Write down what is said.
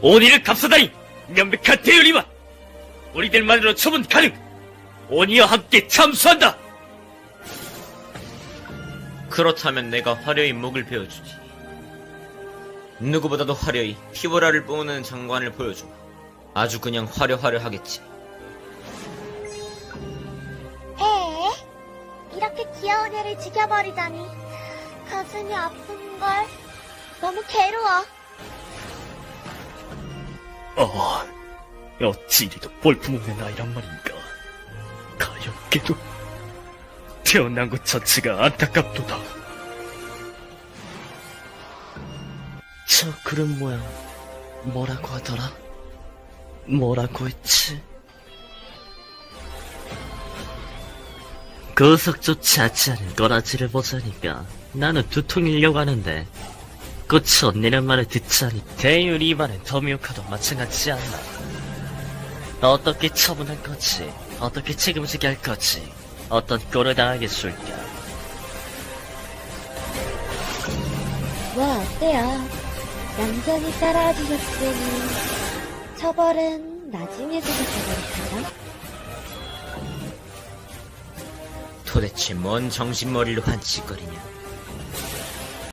오니를 값사다니 명백한 대열이마 우리들만으로 처분 가능 오니와 함께 참수한다 그렇다면 내가 화려히 목을 베어주지. 누구보다도 화려히 피보라를 뿜는 장관을 보여주마. 아주 그냥 화려화려하겠지. 에? 이렇게 귀여운 애를 죽여버리다니 가슴이 아픈걸 너무 괴로워 어, 어찌 이리도 볼품없는 아이란 말인가. 가엾게도 태어난 것 자체가 안타깝도다. 저 그런 모양 뭐라고 하더라? 뭐라고 했지? 거석조차 하지 않은 꼬라지를 보자니까 나는 두통이려고 하는데 끝이 언니는 말을 듣자니 대율 이반은 더미오카도 마찬가지지 않나. 어떻게 처분할 거지? 어떻게 책임지게 할 거지? 어떤 꼴을 당하겠을까? 뭐 어때요? 얌전히 따라와 주셨으니 처벌은 나중에 생각해보겠습니다. 도대체 뭔 정신머리로 한치거리냐.